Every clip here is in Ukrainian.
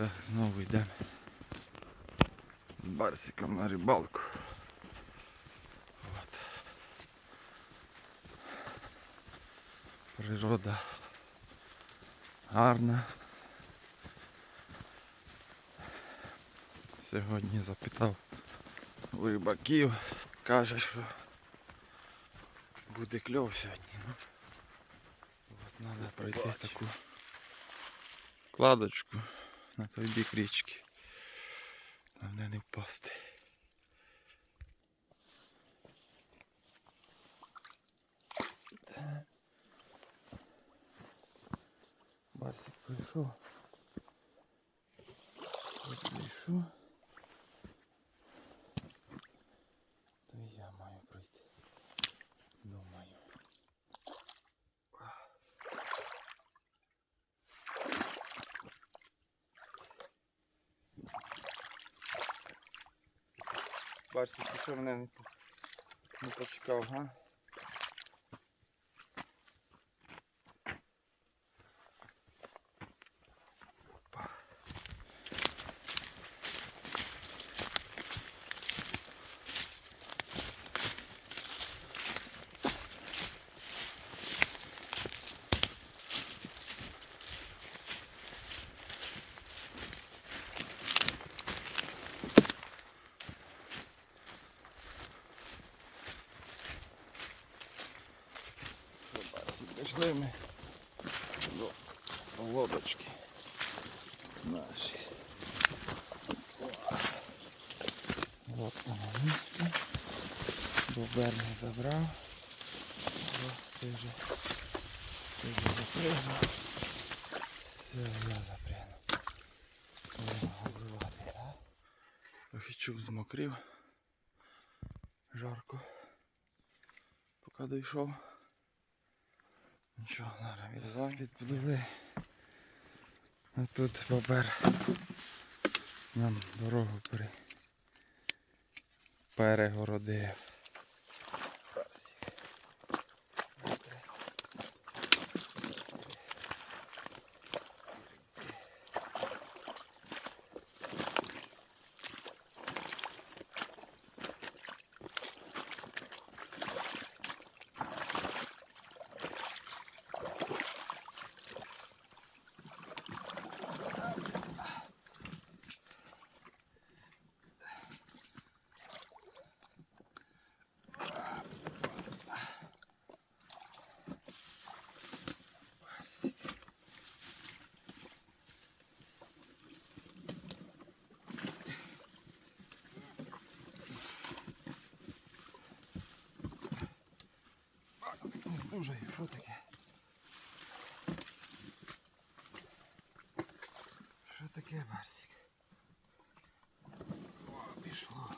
Так, знову йдемо з барсиком на рибалку. От. Природа гарна. Сьогодні запитав у рибаків, каже, що буде кльов сьогодні. Ну, от треба пройти таку кладочку на той бік річки. Головне не впасти. Барсик прийшов. От прийшов. То і я маю пройти. Думаю. Що мене не почекав, га? Бобер не забрав. О, ти вже, ти вже запрягав. Все, я запрягну. Будемо газувати, так? Трохи чуб змокрів. Жарко. Поки дійшов. Нічого, зараз відливаємо. Відпливли. А тут бобер нам дорогу пере... перегородив. Не здужаю, що таке? Що таке, Барсик? О, пішло.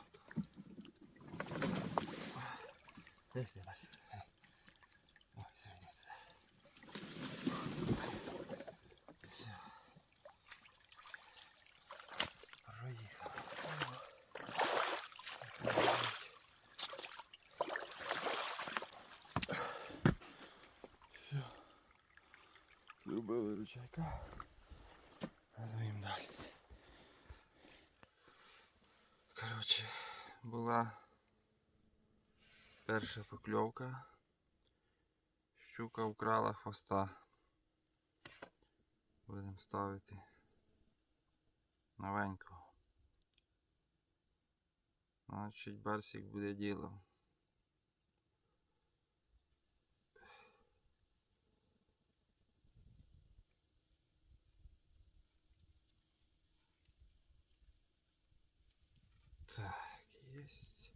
Десь де Барсик. Ей. О, все, йди туди. Все. Проїхали. Все. Все. Зробили ручайка. Газуємо далі. Коротше, була перша покльовка. Щука вкрала хвоста. Будемо ставити новенького. Значить, барсик буде ділом. Так, есть.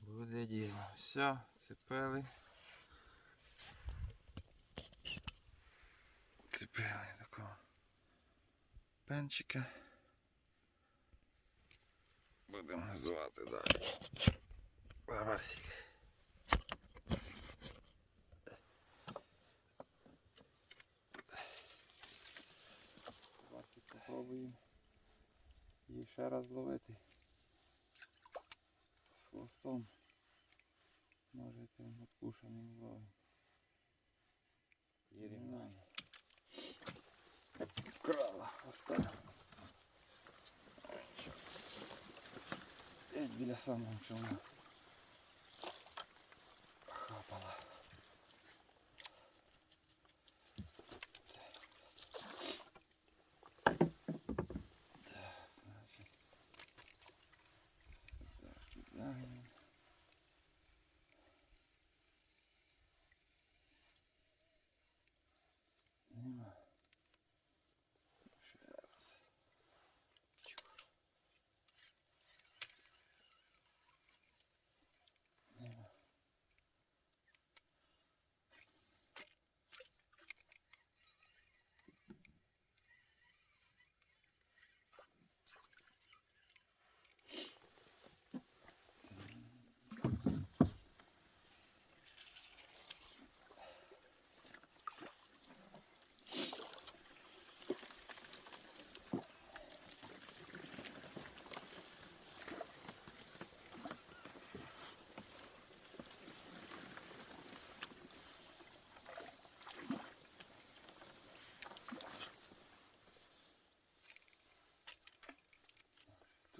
Буде діло. Все, цепили. Цепили такого пенчика. Будемо називати далі. Барсик. Попробуємо її ще раз зловити з хвостом. Może ten odpuszczam im głowę. Jedem na Крала остана. Біля самого човна.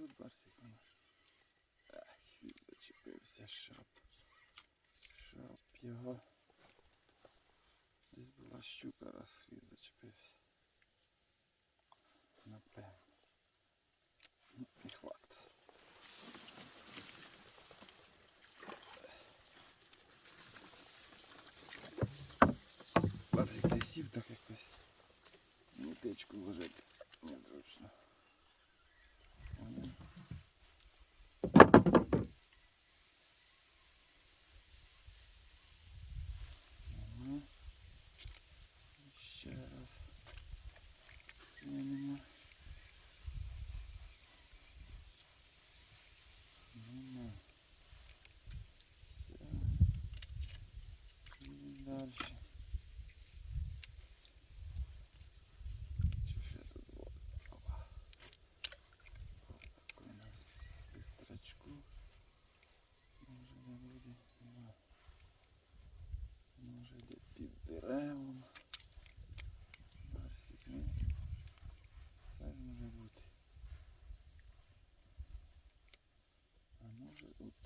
Тут барсик у нас. Ах, він зачепився, щоб. Щоб його. Десь була щука, раз хвіст зачепився. Напевно. Ну, не хват. Барсик ти сів так якось. Нитичку вложити незручно.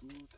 Bluetooth.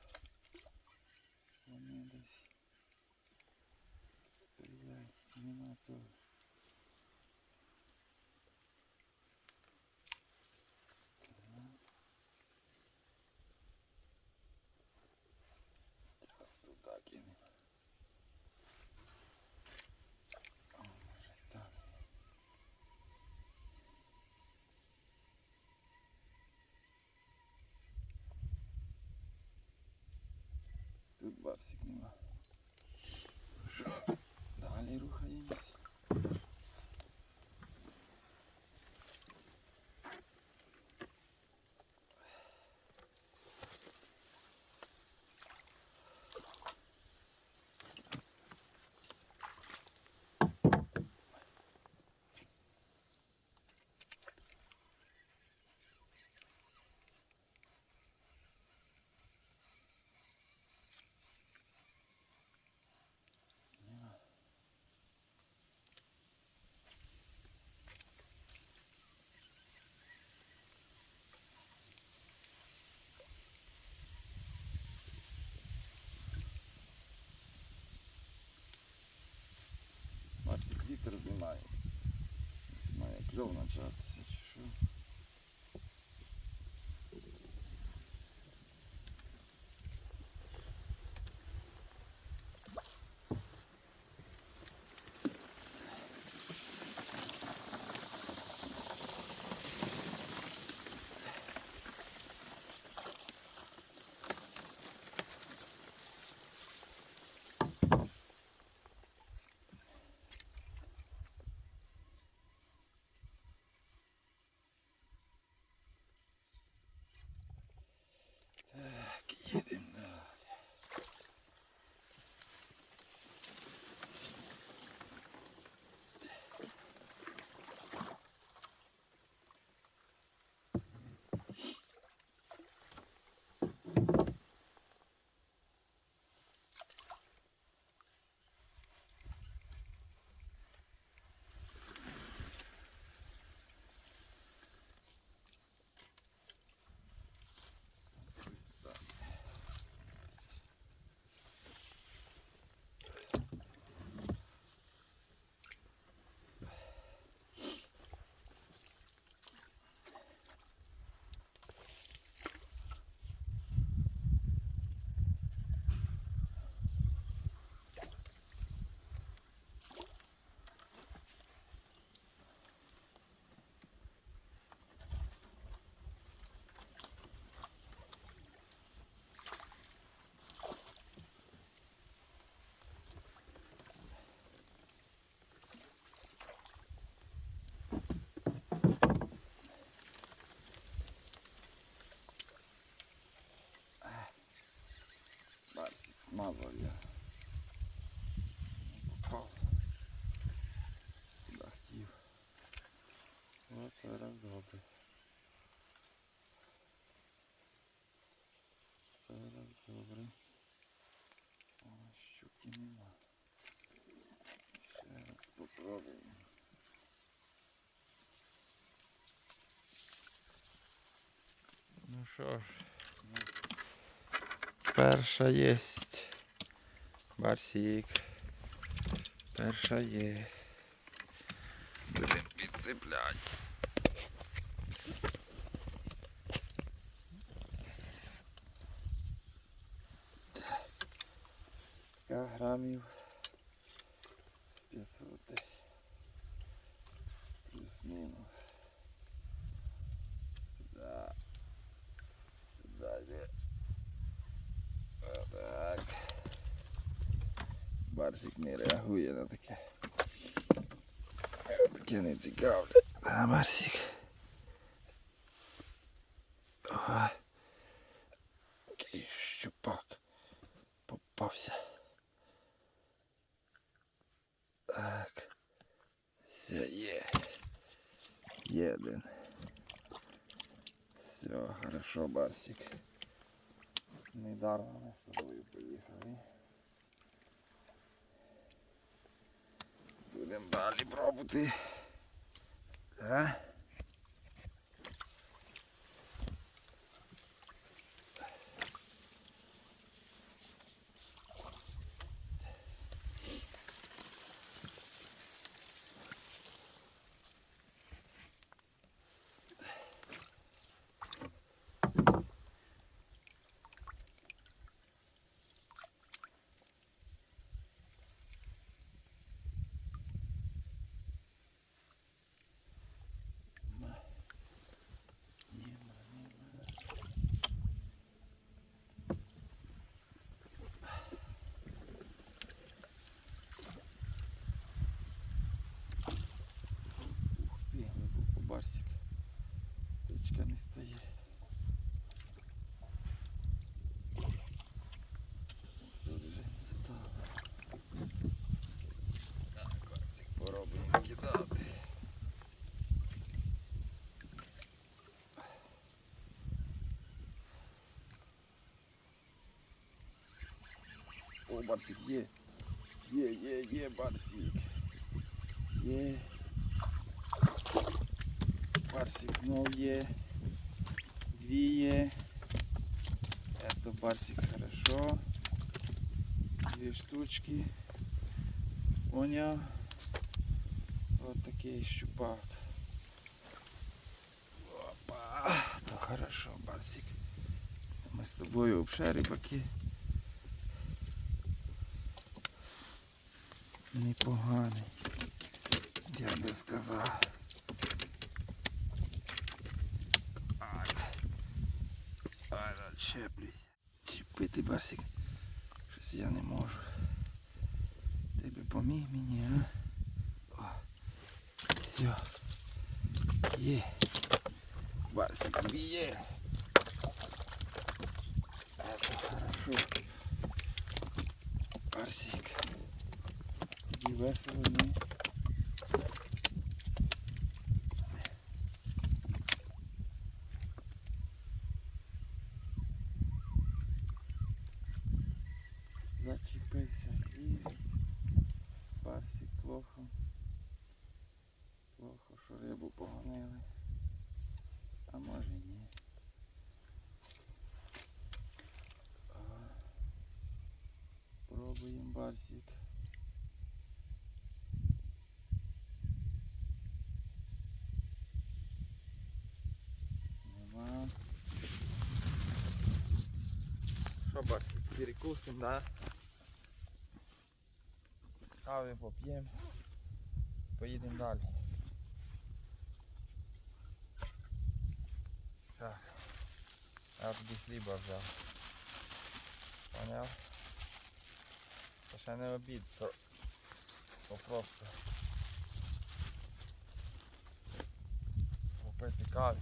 Барсик нема. Що? Далі рухаємось. Нема. Знімає. Має кльов початися Мазав я. Попав. Куди хотів. От зараз добре. Зараз добре. О, щуки нема. Ще раз попробуємо. Ну що ж. Перша єсть. Барсік. Перша є. Будемо підцепляти. Така грамів 500 десь. Плюс-мінус. Сюди. Сюди йде. Так. Барсик не реагує на таке. Таке не цікавле. А Барсик. Ой. Який щупак. Попався. Так. Все є. Є один. Все, хорошо, Барсик. Недарно ми з тобою поїхали. Будемо далі пробувати. А? О, Барсик є. Є, є, є, Барсик. Є. Барсик знов є. Дві є. Это барсик хорошо. Дві штучки. Поняв. Вот такий щупак. Опа. То хорошо, барсик. Ми з тобою взагалі рибаки. Непоганий. Я би сказав. Ай. Ай, зачеплюсь. Чіпити барсик. Щось я не можу. Ти би поміг мені, а? О. Все. Є. Барсик тобі є. Это хорошо. Барсик. Тобі весело, ні? Зачепився хвіст. Барсик плохо. Плохо, що рибу погонили. А може і ні. А, Пробуємо барсик. Нема. Барсік, перекусимо, да? Кави поп'ємо. Поїдемо далі. Так. Я тобі хліба взяв. Поняв? Це ще не обід, то, то просто попити каві.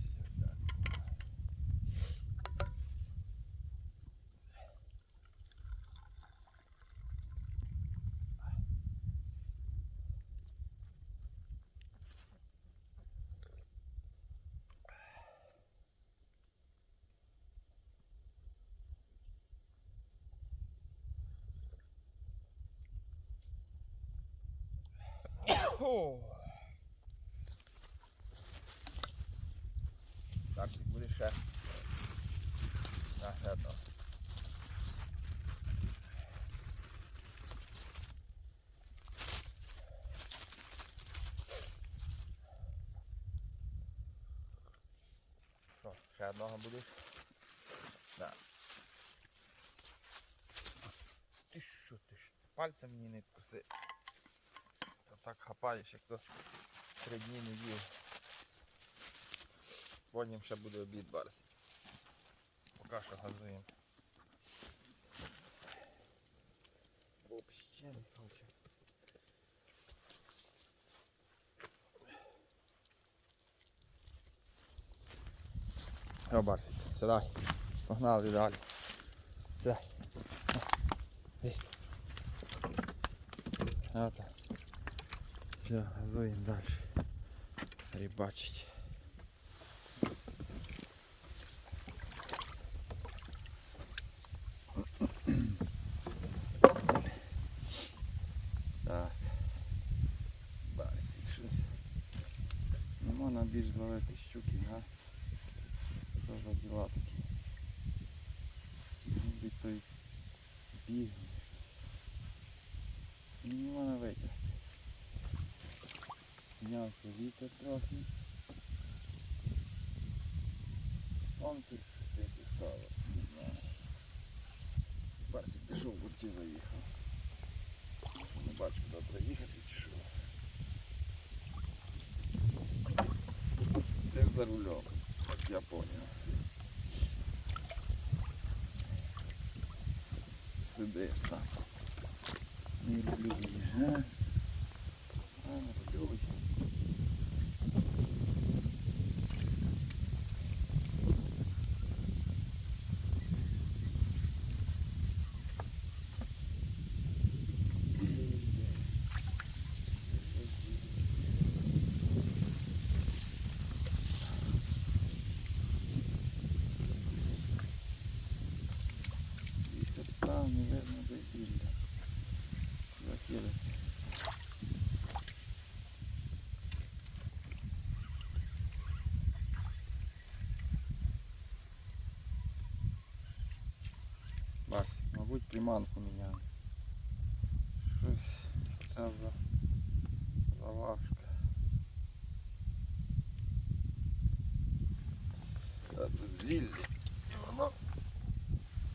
Все, так. Фу. Тарсик буде ще. На, ще одного. Що, ще одного будеш? Да. Ти що, ти що? Пальцем мені не вкуси. Та так хапаєш, як то три дні не їв. Потім ще буде обід барсик. Поки що газуємо. Вообще не хочу. О, Барсик, сідай. Погнали далі. Сідай. Десь. Ото. Все, газуємо далі. Рибачить. Так. Барсик щось. Не можна більш зловити щуки, га? Що за діла такі? Ніби той біг. І не можна Знявся вітер трохи. Сонце стало. Не знаю. Барсик, що в бурті заїхав? Не бачу, куди проїхати чи що. Ти за рулем, як я поняв. Сидиш там. Не люблю її, а? Не люблю. Вітер Барсик, мабуть, приманку міняли. Щось це за заважка. А тут зілля. І воно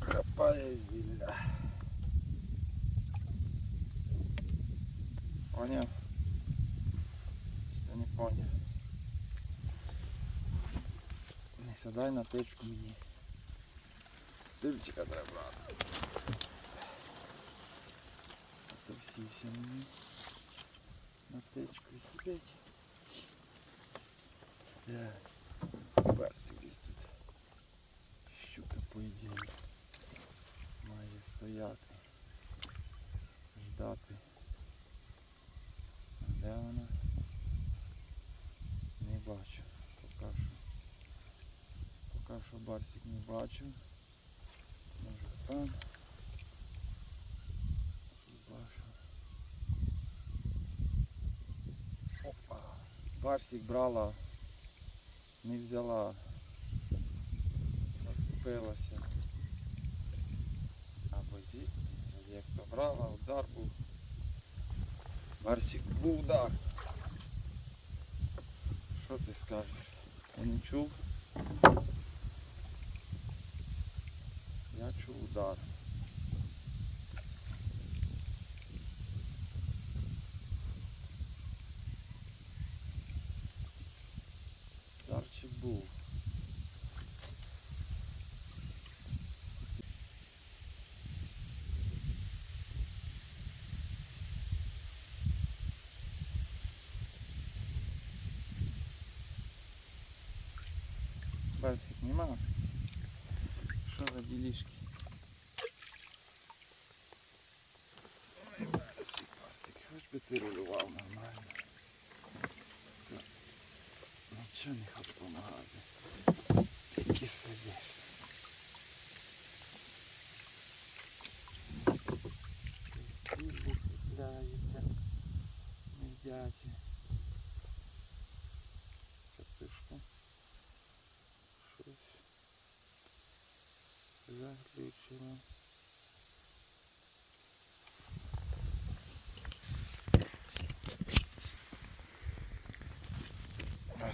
хапає зілля. Поняв? Що не поняв? Не сідай на течку мені. Тильчика треба брати. А то всівся мені на течку і сидить. Так. Персик десь тут. Щука по ідеї має стояти. Ждати. Де вона? Не бачу. Поки що. Поки що барсик не бачу. Там. Опа. Барсик брала, не взяла. Зацепилася. Або зі. Як то брала, удар був. Барсик був удар. Що ти скажеш? Я не чув. Удар. Ударчик був. Барсик нема. Що за ділішки?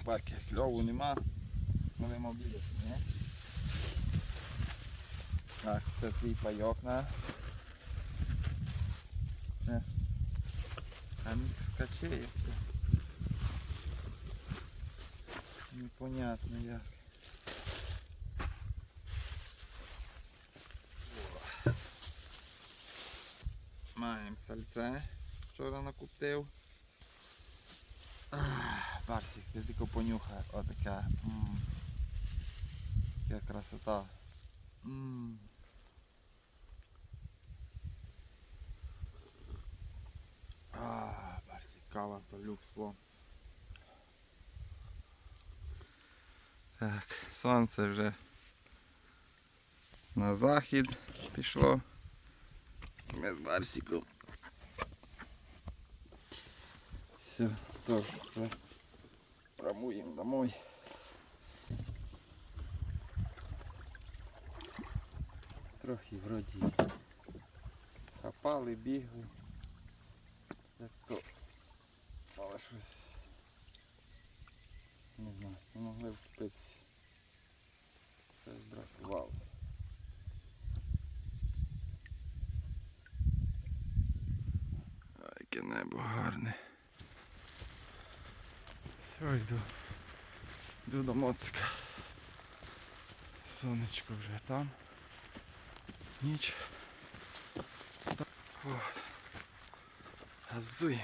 Бачите, кльову нема. Будемо обідати, не? Так, це твій пайок на. Не. А міг скаче як це. Непонятно як. Маємо сальце. Вчора накуптив. Ах, Барсик, ти тільки понюхай. Отака. м. Яка красота. М. А, Барсик, кава то люкс. Так, сонце вже на захід пішло. Ми з Барсиком. Все, то вже прямуємо домой. Трохи вроді хапали, бігли. Як то. Але щось. Не знаю, не могли вцепитися. Щось бракувало. Яке небо гарне. Все, йду. Йду до моцика. Сонечко вже там. Ніч. Газуємо.